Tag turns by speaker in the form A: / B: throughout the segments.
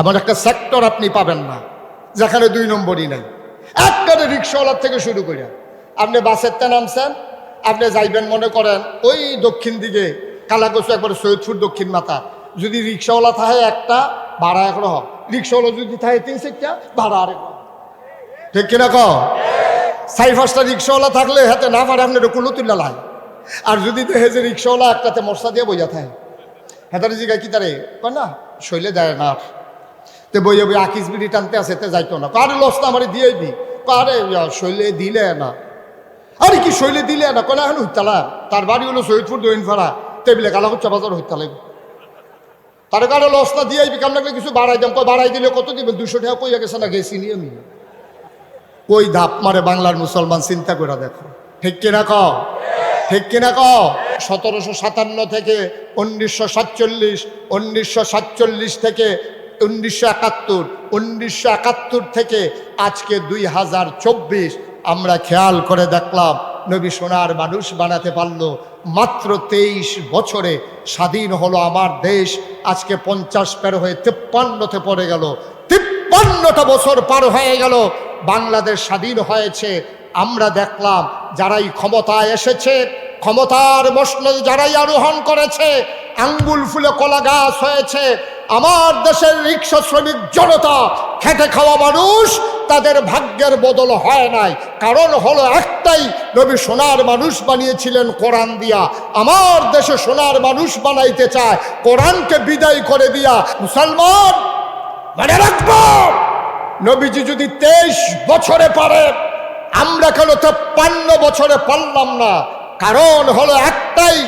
A: এমন একটা সেক্টর আপনি পাবেন না, যেখানে দুই নম্বরই নাই। একবারে রিক্সাওয়ালার থেকে শুরু করে, আপনি বাসের তে নামছেন, আপনি যাইবেন মনে করেন ওই দক্ষিণ দিকে, কালাকসু একবারে সৈয়দপুর দক্ষিণ মাথা। যদি রিক্সাওয়ালা থাকে একটা, ভাড়া এক রকম। রিক্সাওয়ালা যদি থাকে তিন চারটা, ভাড়া আরেক। ঠিক কিনা ক চারি পাঁচটা রিক্সাওয়ালা থাকলে হাতে না পারে আপনি কুলো তুল্লা লাই। আর যদি দেখে যে রিক্সাওয়ালা একটাতে মশলা দিয়ে বইয়া থাকে। হেতারে জিগায় কি তারে? না, শৈলে দেয় না তে বইয়ে বই আকিস বিড়ি টানতে আছে তে যাইতো না। কারে লসটা আমার দিয়ে দিবি কারে শৈলে দিলে না। আরে কি শৈলে দিলে না? কলে এখন হইতালা তার বাড়ি হলো শহীদপুর দইনফাড়া টেবিলে কালা হচ্ছে বাজার হইতালাই তার কারে লসটা দিয়ে আইবি কেমন লাগলে কিছু বাড়াই দাম কয়, বাড়াই দিলে কত দিবেন? দুশো টাকা কইয়া গেছে না? গেছি নিয়ে আমি। কই ধাপ মারে বাংলার মুসলমান, চিন্তা করে দেখো। ঠিক কিনা ক ঠিক কিনা ক সতেরোশো সাতান্ন থেকে উনিশশো সাতচল্লিশ উনিশশো সাতচল্লিশ থেকে উনিশশো একাত্তর উনিশশো একাত্তর থেকে আজকে দুই হাজার চব্বিশ আমরা খেয়াল করে দেখলাম, নবী সোনার মানুষ বানাতে পারল। মাত্র তেইশ বছরে স্বাধীন হলো আমার দেশ, আজকে পঞ্চাশ পের হয়ে তিপ্পান্নতে পড়ে গেল। তিপ্পান্নটা বছর পার হয়ে গেল, বাংলাদেশ স্বাধীন হয়েছে। আমরা দেখলাম, যারাই ক্ষমতায় এসেছে, ক্ষমতার মসনদ যারাই আরোহণ করেছে, আঙ্গুল ফুলে কলা গাছ হয়েছে আমার দেশের রিক্সা শ্রমিক জনতা, খেটে খাওয়া মানুষ, তাদের ভাগ্যের বদল হয় নাই। কারণ হলো একটাই, নবী সোনার মানুষ বানিয়েছিলেন কোরআন দিয়া। আমার দেশে সোনার মানুষ বানাইতে চায়, কোরআনকে বিদায় করে দিয়া মুসলমান মানে রাখব। নবীজি যদি তেইশ বছরে পারে, আমরা কেন তেপ্পান্ন বছরে পারলাম না? কারণ হলো একটাই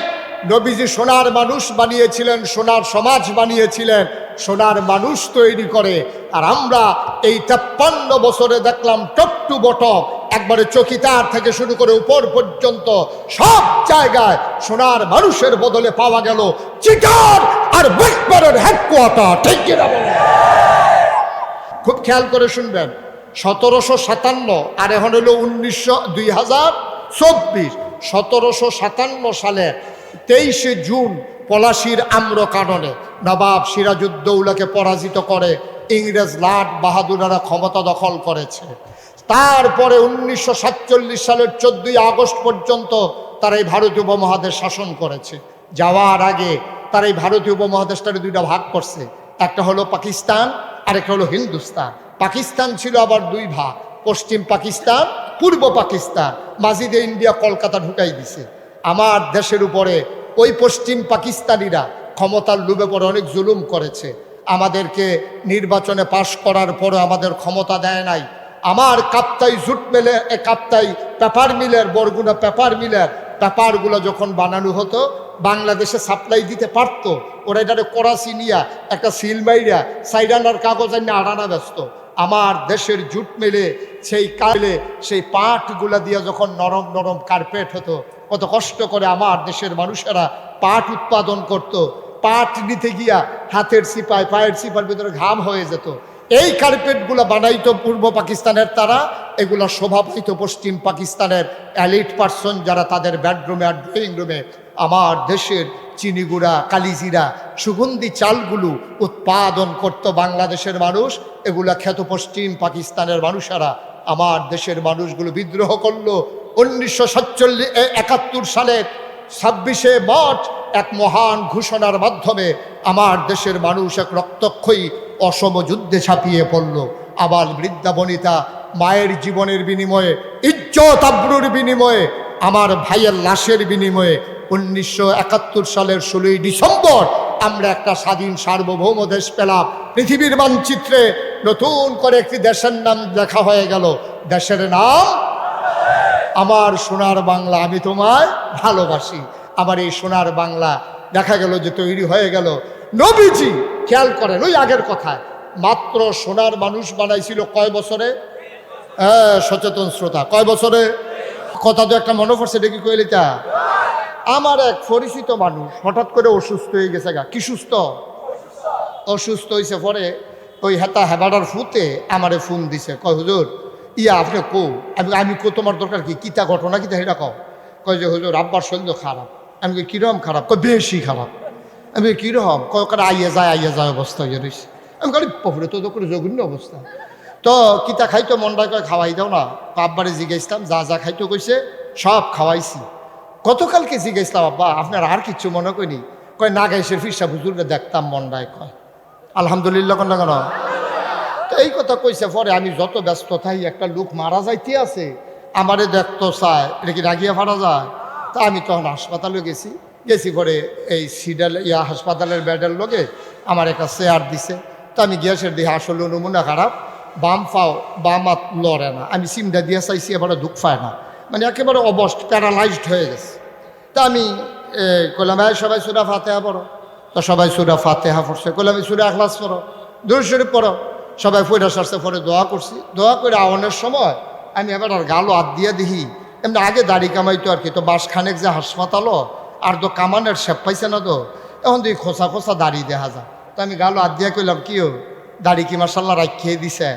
A: নবীজি সোনার মানুষ বানিয়েছিলেন, সোনার সমাজ বানিয়েছিলেন, সোনার মানুষ তৈরি করে। আর আমরা এই তেপ্পান্ন বছরে দেখলাম টপটু বটক একবারে চকিতার থেকে শুরু করে উপর পর্যন্ত সব জায়গায় সোনার মানুষের বদলে পাওয়া গেল চিটার আর বৈকবারের হেডকোয়ার্টার। ঠিক খুব খেয়াল করে শুনবেন, সতেরোশো সাতান্ন, আর এখন হলো উনিশশো দুই হাজার চব্বিশ। সতেরোশো সাতান্ন সালে তেইশে জুন পলাশির আম্র কাননে নবাব সিরাজউদ্দৌলাকে পরাজিত করে ইংরেজ লাট বাহাদুরারা ক্ষমতা দখল করেছে। তারপরে উনিশশো সাতচল্লিশ সালের চোদ্দই আগস্ট পর্যন্ত তারা এই ভারতীয় উপমহাদেশ শাসন করেছে। যাওয়ার আগে তারা এই ভারতীয় উপমহাদেশটারে দুইটা ভাগ করছে। একটা হলো পাকিস্তান, আরেকটা হলো হিন্দুস্তান। পাকিস্তান ছিল আবার দুই ভাগ, পশ্চিম পাকিস্তান, পূর্ব পাকিস্তান। মাজিদে ইন্ডিয়া কলকাতা ঢুকাই দিছে। আমার দেশের উপরে ওই পশ্চিম পাকিস্তানিরা ক্ষমতার লুবে পরে অনেক জুলুম করেছে। আমাদেরকে নির্বাচনে পাশ করার পরে আমাদের ক্ষমতা দেয় নাই। আমার কাপ্তাই জুট মেলে কাপ্তাই পেপার মিলের, বরগুনা পেপার মিলের পেপারগুলো যখন বানানো হতো, বাংলাদেশে সাপ্লাই দিতে পারতো। ওরা এটারে করাচি নিয়া একটা সিল মাইরা সাইডানার কাগজ আনিয়ে আড়ানা ব্যস্ত। আমার দেশের জুট মেলে, সেই কালে সেই পাটগুলা দিয়ে যখন নরম নরম কার্পেট হতো কত কষ্ট করে আমার দেশের মানুষেরা পাট উৎপাদন করত। পাট নিতে গিয়া হাতের সিপায় পায়ের সিপার ভিতরে ঘাম হয়ে যেত। এই কার্পেটগুলো বানাইতো পূর্ব পাকিস্তানের তারা, এগুলো শোভা পাইত পশ্চিম পাকিস্তানের অ্যালিট পার্সন যারা তাদের বেডরুমে আর ড্রয়িং রুমে, আমার দেশের চিনিগুড়া, কালিজিরা, সুগন্ধি চালগুলো উৎপাদন করত বাংলাদেশের মানুষ। এগুলা খ্যাত পশ্চিম পাকিস্তানের মানুষেরা আমার দেশের মানুষগুলো বিদ্রোহ করল উনিশশো সাতচল্লিশ একাত্তর সালের ছাব্বিশে মার্চ এক মহান ঘোষণার মাধ্যমে আমার দেশের মানুষ এক রক্তক্ষয়ী অসম যুদ্ধে ছাপিয়ে পড়ল। আবার বৃদ্ধা বনিতা, মায়ের জীবনের বিনিময়ে, ইজ্জত আব্রুর বিনিময়ে, আমার ভাইয়ের লাশের বিনিময়ে উনিশশো একাত্তর সালের ষোলোই ডিসেম্বর আমরা একটা স্বাধীন সার্বভৌম দেশ পেলাম। পৃথিবীর মানচিত্রে নতুন করে একটি দেশের নাম লেখা হয়ে গেল। দেশের নাম আমার সোনার বাংলা আমি তোমায় ভালোবাসি। আমার এই সোনার বাংলা দেখা গেল যে তৈরি হয়ে গেল। নবীজি খেয়াল করেন, ওই আগের কথায় মাত্র সোনার মানুষ বানাইছিল কয় বছরে? হ্যাঁ সচেতন শ্রোতা, কয় বছরে? কথা তো একটা মনে পড়ছে, দেখি কইলিটা আমার এক পরিচিত মানুষ হঠাৎ করে অসুস্থ হয়ে গেছে গা। কি সুস্থ? অসুস্থ হয়েছে পরে ওই হেতা হেবাডার ফুতে আমারে ফোন দিছে। কয়, হুজুর ইয়া আপনি কো আমি আমি কো, তোমার দরকার কি? কিতা ঘটনা কিতা, সেটা কও। কয় যে, হুজুর, আব্বার শরীর খারাপ। আমি কই, কিরম খারাপ? কয়, বেশি খারাপ। আমি কীরকম কয়, ওখানে আইয়ে যায় আইয়ে যায় অবস্থা হয়ে আমি বলি পপুরে তো করে জঘন্য অবস্থা। তো কিতা খাইতো মনটা কয়, খাওয়াই দাও না। আব্বারে জিজ্ঞাসলাম যা যা খাইতো কইছে, সব খাওয়াইছি। গতকালকে জিজ্ঞাসলাম আব্বা, আপনার আর কিচ্ছু মনে করিনি? কয় না গাইসের ফিসা হুজুরে দেখতাম মন্ডায় কয়। আলহামদুলিল্লাহ কোন কেন তো এই কথা কইছে, পরে আমি যত ব্যস্ত থাই, একটা লোক মারা যাইতে আছে। আমারে দেখতো চায় এটা কি রাগিয়া ফারা যায়? তা আমি তখন হাসপাতালে গেছি। গেছি পরে এই সিডাল, ইয়া হাসপাতালের বেডের লোকে আমার একটা চেয়ার দিছে। তো আমি গ্যাসের দিয়ে আসলে নমুনা খারাপ, বাম পাও, বাম হাত লড়ে না। আমি সিমটা দিয়ে চাইছি, এবারে দুঃখ পায় না। মানে একেবারে অবস্থ প্যারালাইজড হয়ে গেছে। তা আমি কইলাম ভাই সবাই সুরা ফাতেহা পড়ো। তো সবাই সুরা ফাতেহা পড়ছে। কইলাম সুরা আখলাস পড়ো। দূর শরীফ পড়ো। সবাই ফইরা সারছে পরে দোয়া করছি। দোয়া করে আওয়ানোর সময় আমি এবার আর গালো হাত দিয়ে দিহি। এমনি আগে দাড়ি কামাইতো আর কি, তো বাস খানেক যে হাসপাতালও, আর তো কামানের শেপ পাইছে না তো, এখন তুই খোসা খোসা দাড়ি দেখা যা তো আমি গালো হাত দিয়ে কইলাম কিও দাড়ি কি মার্শাল্লাহ রাখিয়ে দিছে?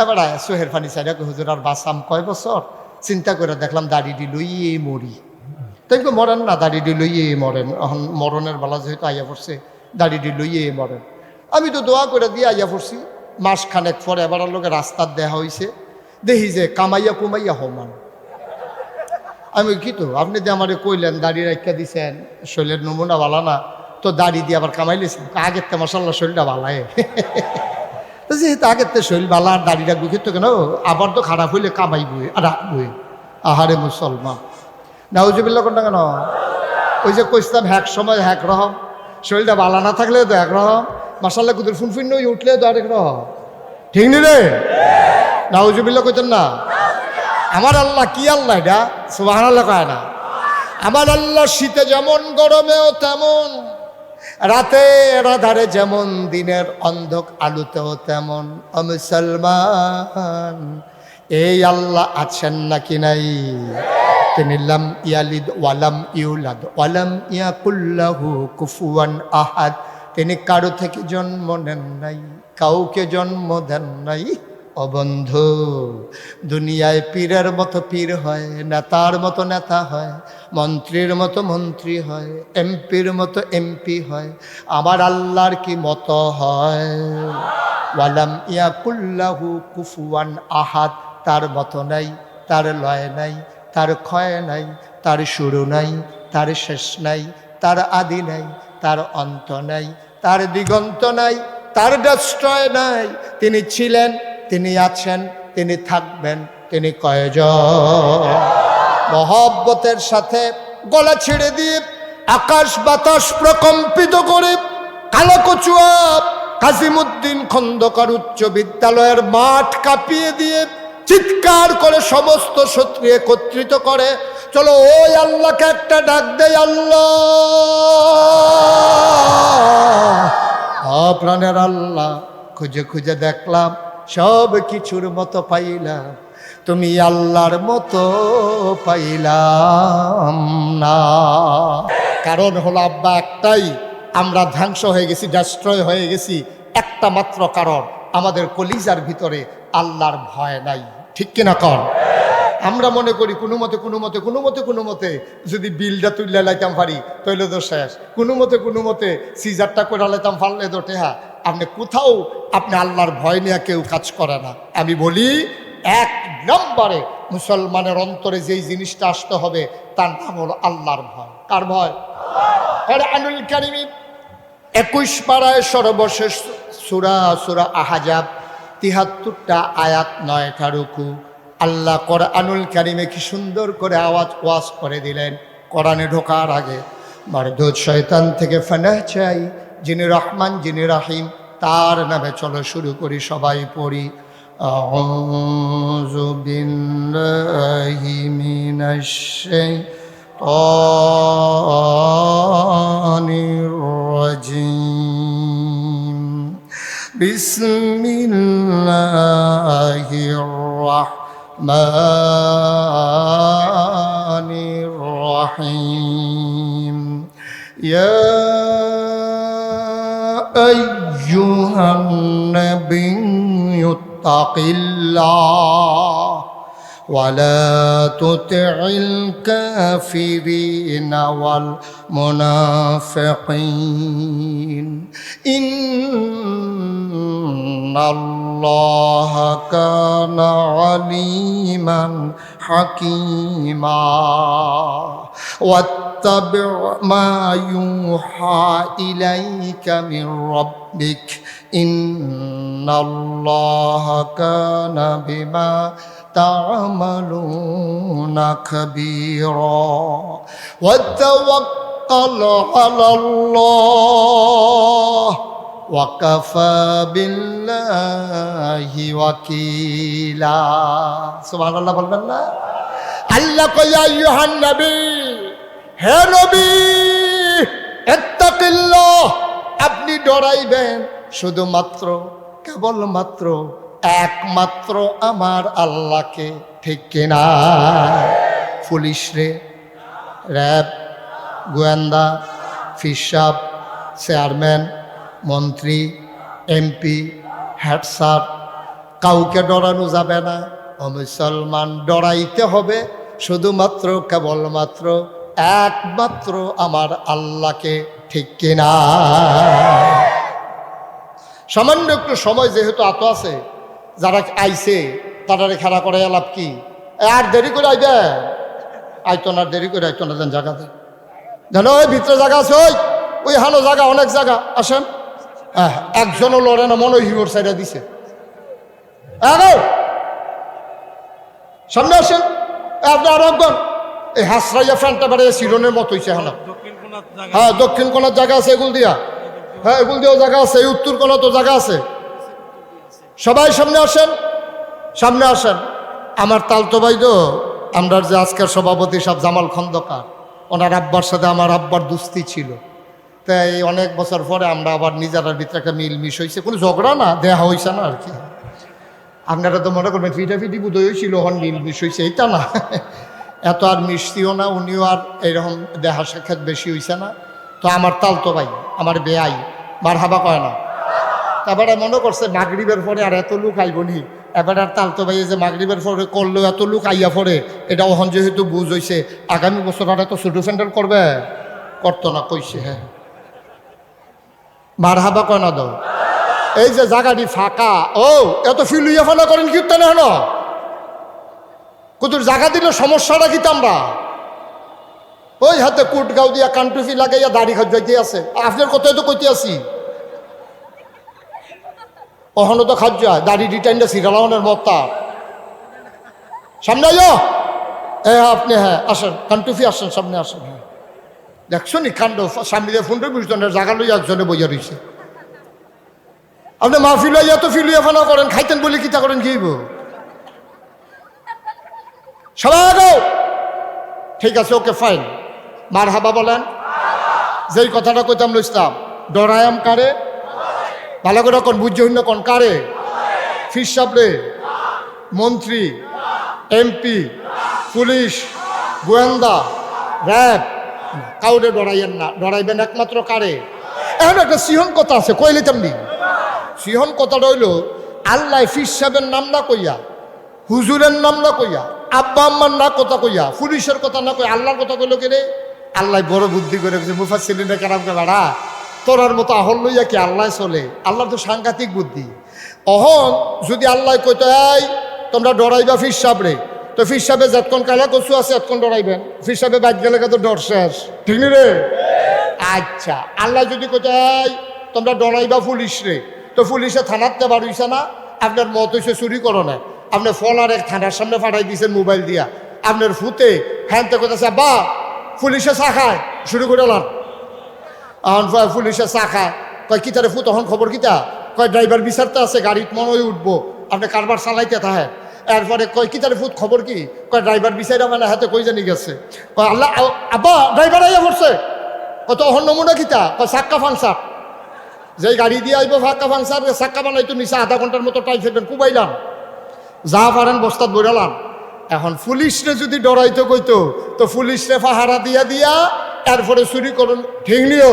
A: এবার সোহের ফানি সাইডা হুজুর আর বাসাম কয় বছর? চিন্তা করে দেখলাম দাড়ি দিলই মরি। তাই মরেন না, দাড়ি লইয়ে মরেন। এখন মরণের বেলা যেহেতু আইয়া পড়ছে, দাড়ি লইয়ে মরেন। আমি তো দোয়া করে দিয়ে আইয়া পড়ছি। মাস খানেক পরে এবার লোকে রাস্তার দেখা হইছে। দেখি যে কামাইয়া কুমাইয়া হমান। আমি কি তো, আপনি যে আমারে কইলেন দাড়ি রাখা দিছেন, শরীরের নমুনা ভালো না, তো দাড়ি দিয়ে আবার কামাইলেছেন আগের তে মশাল্লা শরীরটা ভালায় যেহেতু আগের তে শরীর ভালো, আর দাড়ি রাখব কিন্তু কেন আবার তো খারাপ হইলে কামাইবই আর রাখবই আহারে মুসলমান। নাউজুবিল্লা কোনটা কেন? ওই যে কইসলাম হ্যাক সময় হ্যাক রহম, শরীরটা ভালো না থাকলে তো এক রহম। মাসাল্লাহ কুদুর ফুনফুন নই, উঠলে তো আরেক রহম ঠিক নি রে? নাউজুবিল্লা কইতেন না? আমার আল্লাহ কি আল্লাহ এটা? সুবাহান আল্লাহ কয় না। আমার আল্লাহ শীতে যেমন, গরমেও তেমন, রাতে রাধারে যেমন, দিনের অন্ধক আলুতেও তেমন। মুসলমান, এই আল্লাহ আছেন নাকি নাই? তিনি ইয়ালিদ ওয়ালাম ইউলাদ ওয়ালাম ইয়াকুল্লাহু কুফুয়ান আহাদ। তিনি কারও থেকে জন্ম নেন নাই, কাউকে জন্ম দেন নাই। অবন্ধু, দুনিয়ায় পীরের মতো পীর হয়, নেতার মতো নেতা হয়, মন্ত্রীর মতো মন্ত্রী হয়, এমপির মতো এমপি হয়, আমার আল্লাহর কি মতো হয়? ওয়ালাম ইয়াকুল্লাহু কুফুয়ান আহাদ, তার মতো নাই, তার লয় নাই, তার ক্ষয় নাই, তার শুরু নাই, তার শেষ নাই, তার আদি নাই, তার অন্ত নাই তার দিগন্ত নাই, তার ডাস্ট্রয় নাই। তিনি ছিলেন, তিনি আছেন, তিনি থাকবেন, তিনি কয়জন? মহব্বতের সাথে গলা ছেড়ে দিয়ে আকাশ বাতাস প্রকম্পিত করে কালো কচুয়া কাসিমুদ্দিন খন্দকার উচ্চ বিদ্যালয়ের মাঠ কাঁপিয়ে দিয়ে চিৎকার করে সমস্ত শত্রু একত্রিত করে চলো, ওই আল্লাহকে একটা ডাক দেয় আল্লাহ। প্রাণের আল্লাহ, খুঁজে খুঁজে দেখলাম, সব কিছুর মতো পাইলাম। তুমি আল্লাহর মতো পাইলাম না। কারণ হলো, আব্বা, একটাই, আমরা ধ্বংস হয়ে গেছি ডাস্ট্রয় হয়ে গেছি, একটা মাত্র কারণ, আমাদের কলিজার ভিতরে আল্লাহর ভয় নাই। ঠিক কিনা কর আমরা মনে করি কোনো মতে কোনো মতে কোনো মতে কোনো মতে যদি বিলটা তুললে লাইতাম পারি তৈলে তো শেষ। কোনো মতে কোনো মতে সিজারটা করে লাইতাম পারলে তো টেহা আপনি কোথাও আপনি আল্লাহর ভয় নিয়ে কেউ কাজ করে না। আমি বলি, এক নম্বরে মুসলমানের অন্তরে যেই জিনিসটা আসতে হবে, তার নাম হলো আল্লাহর ভয়। কার ভয়? আনুল কারিমি একুশ পাড়ায় সর্বশেষ সুরা সুরা আহাজাব, তিহাত্তরটা আয়াত নয়টা রুকু। আল্লাহ কোরআনুল কারিমে কি সুন্দর করে আওয়াজ ওয়াজ করে দিলেন কোরআনে ঢোকার আগে মারদুদ শয়তান থেকে ফানাহ চাই যিনি রহমান যিনি রাহিম তার নামে চলো শুরু করি সবাই পড়ি أعوذ بالله من الشيطان الرجيم بسم الله الرحمن الرحيم. يا أيها النبي اتق الله. ولا تطع الكافرين والمنافقين. إن الله كان عليما حكيما. واتبع ما يوحى إليك من ربك. إن الله كان بما تعملون خبيرا وتوكل على الله وكفى بالله وكيلا سبحان الله বলবেন না আল্লাহ কয়া ইউহান নবী হে নবী ইত্তাকিল্লাহ আপনি ডরাইবেন শুধুমাত্র কেবলমাত্র একমাত্র আমার আল্লাহকে, ঠিক কিনা পুলিশ রে, র্যাব, গোয়েন্দা ফিসাব চেয়ারম্যান, মন্ত্রী, এমপি, হেড স্যার, কাউকে ডরানো যাবে না। ও মুসলমান ডরাইতে হবে, শুধুমাত্র, কেবলমাত্র একমাত্র আমার আল্লাহকে, ঠিক কিনা সামান্য একটু সময় যেহেতু আত আছে যারা আইছে তারা খেলা করে লাভ কি? আর দেরি করে আইবে? আইতো না দেরি করে আইতো না যেন জায়গাতে জানো ওই ভিতরে জায়গা আছে ওই ওই হানো জায়গা অনেক জায়গা আসেন। হ্যাঁ একজনও লড়ে না মনে হিরোর সাইডে দিছে। আরে সামনে আসেন। আপনি আর একজন। এই হাসরাইয়া ফ্যানটা বেড়ে সিরনের মতো হয়েছে হানা।
B: দক্ষিণ
A: হ্যাঁ দক্ষিণ কোনার জায়গা আছে এগুল দিয়া। হ্যাঁ এগুল দিয়েও জায়গা আছে এই উত্তর কোনা তো জায়গা আছে। সবাই সামনে আসেন সামনে আসেন। আমার তালতো ভাই তো আমরার যে আজকের সভাপতি সব জামাল খন্দকার, ওনার আব্বার সাথে আমার আব্বার দুস্তি ছিল। তাই অনেক বছর পরে আমরা আবার নিজেরার ভিতরে একটা মিল মিশ হয়েছে, কোনো ঝগড়া না দেহা হয়েছে না আর কি। আপনারা তো মনে করবেন, ফিটাফিটি বুধই হয়েছিল হন মিল মিশ হয়েছে, এইটা না। এত আর মিষ্টিও না, উনিও আর এরকম দেহা সাক্ষাৎ বেশি হয়েছে না। তো আমার তালতো ভাই, আমার বেআই মার হাবা কয় না। তারপরে মনে করছে, মাগরিবের পরে আর এত লোক আইব নি। এবার আর তালতো ভাই যে মাগরিবের পরে করলেও এত লোক আইয়া পরে এটা ওহন যেহেতু বুঝ হয়েছে আগামী বছর আর এত ছোটো ফ্যান্ডেল করবে? করতো না, কইছে হ্যাঁ। মার হাবা দাও। এই যে জায়গাটি ফাঁকা, ও, এত ফিল ইয়ে ফানা করেন কীর্তন হেন? কুতুর জায়গা দিলে সমস্যাটা কি আমরা ওই হাতে কুট গাও দিয়া কান্টুফি লাগাইয়া দাড়ি খাত যাইতে আছে। আপনার কোথায় তো কইতে আছি অহনো তো খাদ্য দাড়ি ডিটাইনটা সিরালাউনের মত্তা সামনে আইও। হ্যাঁ আপনি হ্যাঁ আসেন। কান্টুফি আসেন, সামনে আসেন। হ্যাঁ দেখছ নি কাণ্ড সামনে দিয়ে ফোনটা বুঝতেন জায়গা লই একজনে বইয়া রয়েছে আপনি মাহফিল হইয়া তো ফিলুয়া ফানা করেন, খাইতেন বলে কিতা করেন হইব? সবাই ঠিক আছে, ওকে, ফাইন। মার হাবা বলেন। যেই কথাটা কইতাম লইতাম ডরায়াম কারে ভালো করে কোন বুঝছে হইন কোন কারে? ফিস সাবরে মন্ত্রী, এমপি, পুলিশ, গোয়েন্দা, র্যাব, কাউরে ডরাইয়েন না, ডরাইবেন একমাত্র কারে? এখন একটা সিহন কথা আছে কইলে তেমনি সিহন কথাটা হইল আল্লাহ ফিস সাহেবের নাম না কইয়া, হুজুরের নাম না কইয়া, আব্বা আম্মার না কথা কইয়া, পুলিশের কথা না কই আল্লাহর কথা কইলো কে রে? আল্লাহ বড় বুদ্ধি করে মুফাসিলিনে কেরামকে বেড়া। তোরার মতো আহল লইয়া কি আল্লাহ চলে? আল্লাহ তো সাংঘাতিক বুদ্ধি। অহন যদি আল্লাহ কইতো, এই, তোমরা ডরাইবা ফিস সাবরে তো ফিস সাহেবে যতক্ষণ কালা কচু আছে এতক্ষণ ডরাইবেন। ফিস সাহেবে বাদ গেলে তো ডর শেষ। ঠিক নি রে? আচ্ছা আল্লাহ যদি কইতো, এই, তোমরা ডরাইবা পুলিশ রে। তো পুলিশে থানাতে বাড়িছে না? আপনার মত হইছে চুরি করো না। আপনি ফল আর এক থানার সামনে পাঠাই দিয়েছেন মোবাইল দিয়া। আপনার ফুতে, হ্যান তো কথা বা পুলিশে চা খায়। শুরু করে লান এখন প- পুলিশে চা কয়, কি তারে ফুত, তখন খবর কিতা? কয়, ড্রাইভার বিচারতে আছে গাড়িত মনে উঠবো, আপনি কারবার চালাইতে থাকে এরপরে কয়, কি তারে ফুত, খবর কি? কয়, ড্রাইভার বিচারা মানে হাতে কই জানি গেছে। কয়, আল্লাহ আব্বা, ড্রাইভার আইয়া পড়ছে কত অহন নমুনা কিতা? কয়, সাক্কা ফাংসার যে গাড়ি দিয়ে আইব ফাঁকা ফাংসার সাক্কা বানাইতো নিচে আধা ঘণ্টার মতো টাইম ফেলবেন, কুবাইলাম। যা পারেন বস্তাত বইরালাম। এখন পুলিশরে যদি ডরাইতো কইতো, তো পুলিশরে পাহারা দিয়া দিয়া এরপরে চুরি করুন। ঠিক নিও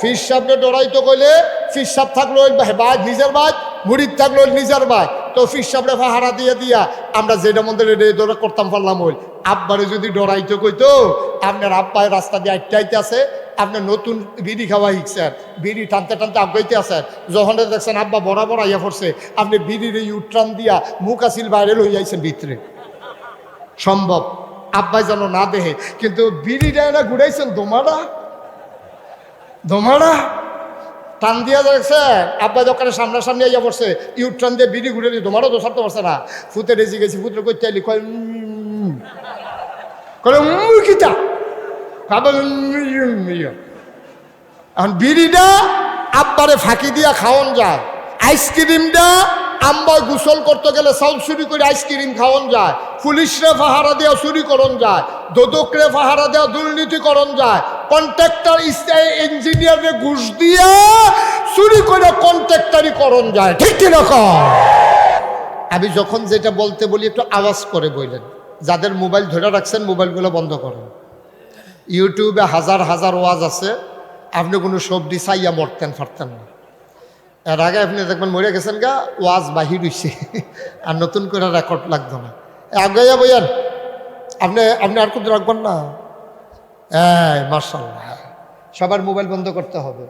A: ফিস সাপরে ডরাইতো কইলে, ফিস সাপ থাকল বাই নিজের বাই মুড়ির থাকল নিজের বাই তৌফিক সাহেবরে পাহারা দিয়ে দিয়া আমরা যেটা মধ্যে ধরে করতাম পারলাম ওই। আব্বারে যদি ডরাইতো কইতো, আপনার আব্বায় রাস্তা দিয়ে আটকে আইতে আছে আপনি নতুন বিড়ি খাওয়া শিখছেন বিড়ি টানতে টানতে আগাইতে আছেন যখন দেখছেন আব্বা বরাবর আইয়া পড়ছে, আপনি বিড়ির এই উট্রান দিয়া মুখ আসিল বাইরে লই আইছেন ভিতরে। সম্ভব। আব্বাই যেন না দেহে কিন্তু বিড়িটা এরা ঘুরাইছেন দোমারা? দোমারা? টান দিয়া দেখছে আব্বা দোকানের সামনাসামনি আইয়া পড়ছে ইউট টান দিয়ে বিড়ি ঘুরে দিয়ে দোমারও তো সারতে পারছে না। ফুতে রেজি গেছি ফুতে করতে আইলি, কয় কিতা? এখন বিড়িটা আব্বারে ফাঁকি দিয়া খাওয়ান যায়। আইসক্রিমটা আম্বা গোসল করতে গেলে চাউল চুরি করে আইসক্রিম খাওয়ান যায়। পুলিশরে ফাহারা দেওয়া চুরি করন যায়। দোদকরে ফাহারা দেওয়া দুর্নীতি করন যায়। কন্ট্রাক্টর ইঞ্জিনিয়ারে ঘুষ দিয়া চুরি করে কন্ট্রাক্টারি করন যায়। ঠিক কীরকম আমি যখন যেটা বলতে বলি, একটু আওয়াজ করে বললেন। যাদের মোবাইল ধরে রাখছেন, মোবাইলগুলো বন্ধ করুন। ইউটিউবে হাজার হাজার ওয়াজ আছে। আপনি কোনো সবজি চাইয়া মরতেন ফারতেন না। এর আগে আপনি দেখবেন মরে গেছেন গা, ওয়াজ বাহির হইছে। আর নতুন করে রেকর্ড লাগতো না। আগাইয়া বইয়ান, আপনি আপনি আর কোথাও রাখবেন না? হ্যাঁ মার্শাল্লাহ সবার মোবাইল বন্ধ করতে হবে।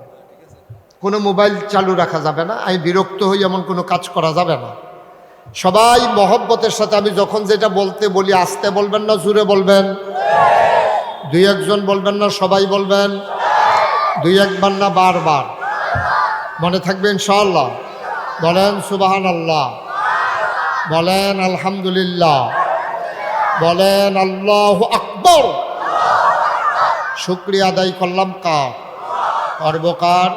A: কোনো মোবাইল চালু রাখা যাবে না। আমি বিরক্ত হই, এমন কোনো কাজ করা যাবে না। সবাই মহব্বতের সাথে, আমি যখন যেটা বলতে বলি, আসতে বলবেন না জুড়ে বলবেন। দুই একজন বলবেন না, সবাই বলবেন। দুই একবার না, বারবার। মনে থাকবে ইনশাআল্লাহ। বলেন সুবাহান আল্লাহ বলেন, আলহামদুলিল্লাহ। বলেন, আল্লাহ আকবর। শুক্রিয়া আদায় করলাম কার? করবকার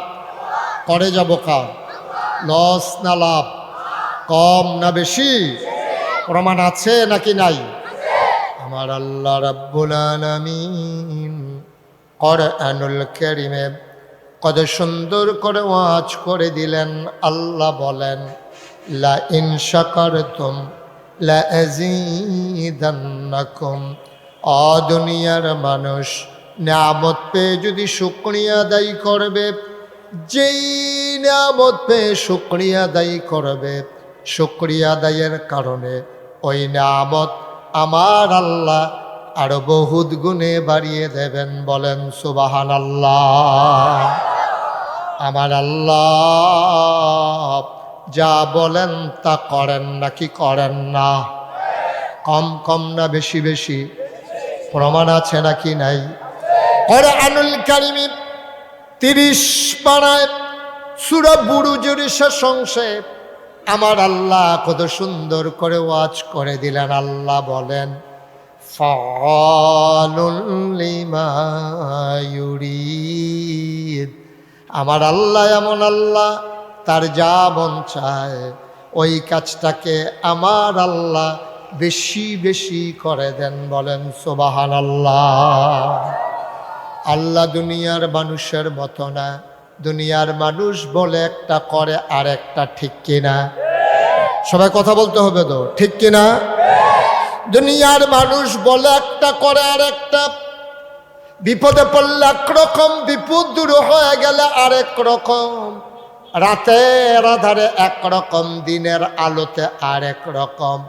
A: করে যাব কার? লস না লাভ? কম না বেশি? প্রমাণ আছে নাকি নাই? আমার আল্লাহ রাব্বুল আলামিন কোরআনুল কারীমে কত সুন্দর করে ওয়াজ করে দিলেন, আল্লাহ বলেন, লা ইন শাকারতুম লা আযীদান্নাকুম। অ দুনিয়ার মানুষ, নিয়ামত পেয়ে যদি শুকরিয়া আদায় করবে, যেই নিয়ামত পেয়ে শুকরিয়া আদায় করবে, শুকরিয়া আদায়ের কারণে ওই নিয়ামত আমার আল্লাহ আরও বহুত গুণে বাড়িয়ে দেবেন বলেন সুবাহান আল্লাহ আমার আল্লাহ, যা বলেন তা করেন নাকি করেন না? কম কম না, বেশি বেশি। প্রমাণ আছে নাকি নাই? কোরআনুল কারিমি তিরিশ পাড়ায় সুরা বুড়ু জুরিসা সংক্ষেপ আমার আল্লাহ কত সুন্দর করে ওয়াজ করে দিলেন। আল্লাহ বলেন ইউরিদ। আমার আল্লাহ এমন আল্লাহ, তার যা মন চায়, ওই কাজটাকে আমার আল্লাহ বেশি বেশি করে দেন বলেন সোবাহান আল্লাহ আল্লাহ দুনিয়ার মানুষের মতো না, দুনিয়ার মানুষ বলে একটা করে আর একটা ঠিক কিনা। সবাই কথা বলতে হবে তো, ঠিক কিনা? দুনিয়ার মানুষ বলে একটা করে আর একটা বিপদে পড়লে একরকম বিপদ দূর হয়ে গেলে আরেক রকম। রাতের আধারে একরকম দিনের আলোতে আরেক রকম।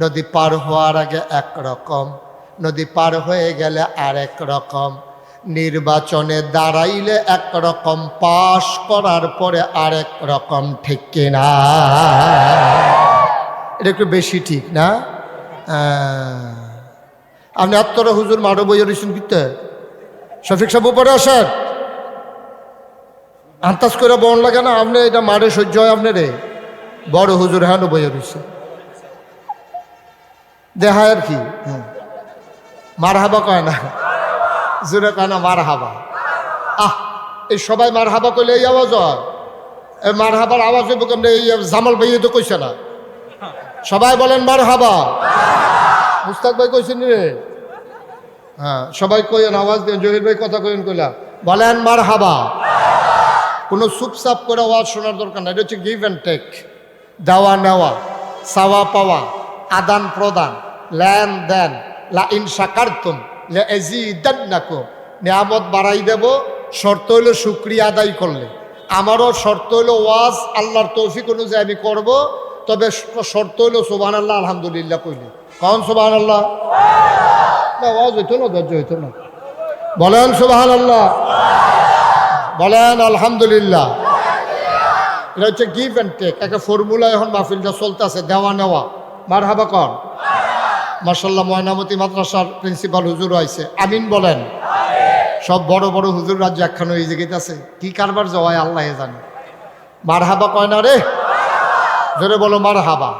A: নদী পার হওয়ার আগে একরকম নদী পার হয়ে গেলে আরেক রকম। নির্বাচনে দাঁড়াইলে একরকম পাশ করার পরে আরেক রকম, ঠিক কিনা এটা একটু বেশি ঠিক না? আপনি আত্মরা হুজুর মারো বইয়ে রয়েছেন কিতে শফিক সাহেব উপরে আসেন। আন্তাজ করে বন লাগে না, আপনি এটা মারে সহ্য হয় আপনি রে বড় হুজুর হ্যাঁ বইয়ে রয়েছে দেহায় আর কি? হুম। মার হাবা কয় না? জোরে কয় না মার হাবা আহ, এই সবাই মার হাবা করলে এই আওয়াজ হয়। এই মার হাবার আওয়াজ হইব কেমন? এই জামাল ভাই তো কইছে না। সবাই বলেন মার হাবা মুস্তাক ভাই কইছেন রে। হ্যাঁ সবাই কইন আওয়াজ দেন জহির ভাই কথা কইন কইলা। বলেন মার হাবা কোনো চুপচাপ করে আওয়াজ শোনার দরকার নাই, এটা হচ্ছে গিভ অ্যান্ড টেক দেওয়া, নেওয়া, চাওয়া, পাওয়া, আদান প্রদান, লেন দেন, লা ইন শাকারতুম, লে এজিদান্নাকুম। নিয়ামত বাড়াই দেব, শর্ত হইল শুক্রিয়া আদায় করলে। আমারও শর্ত হইল ওয়াজ আল্লাহর তৌফিক অনুযায়ী আমি করব, তবে শর্ত হইল সোবান আল্লাহ আলহামদুলিল্লাহ কইলে। কন সোবান আল্লাহ বলেন আল্লাহ বলেন, আলহামদুলিল্লাহ। এটা হচ্ছে গিভ অ্যান্ড টেক একটা ফর্মুলা এখন মাহফিলটা চলতেছে, দেওয়া নেওয়া। মার হাবা কন মার্শাল্লাহ ময়নামতি মাদ্রাসার প্রিন্সিপাল হুজুর আইছে। আমিন বলেন। সব বড় বড় হুজুর রাজ্য একখানে এই জায়গাতে আছে কি কারবার জয় আল্লাহ জানে। মার হাবা কয় না রে? জোরে বলো মার হাবা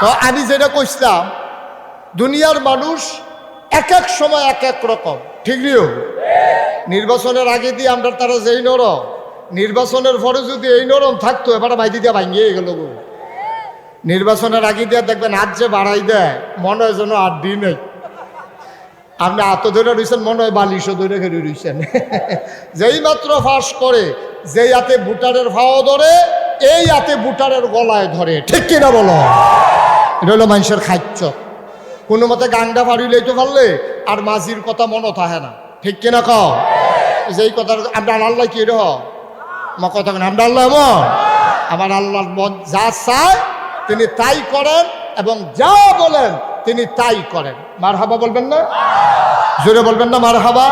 A: তো আমি যেটা কইছিলাম, দুনিয়ার মানুষ এক এক সময় এক এক রকম। ঠিক নির্বাচনের আগে দিয়ে আমরা তারা যেই নরম, নির্বাচনের পরে যদি এই নরম থাকতো, এবারে বাইদি দিয়ে ভাঙিয়ে গেল নির্বাচনের আগে দিয়ে দেখবেন হাত যে বাড়াই দেয়, মনে হয় যেন আর দিন নেই। আপনি হাত ধরে রয়েছেন মনে হয় বালিশও ধরে ঘেরে রয়েছেন যেই মাত্র ফাঁস করে, যেই হাতে বুটারের ফাও ধরে, এই হাতে বুটারের গলায় ধরে। ঠিক কিনা বলো? এটা হলো মানুষের খাদ্য কোনো মতে গাংটা ফাড়ি লইতে পারলে আর মাঝির কথা মনে থাকে না। ঠিক কিনা কও? যেই কথা আমরা আল্লাহ কি রহ? আমার কথা আমরা আল্লাহ এমন আমার আল্লাহর মন যা চায় তিনি তাই করেন এবং যা বলেন তিনি তাই করেন। মার হাবা বলবেন না? জোরে বলবেন না মার হাবা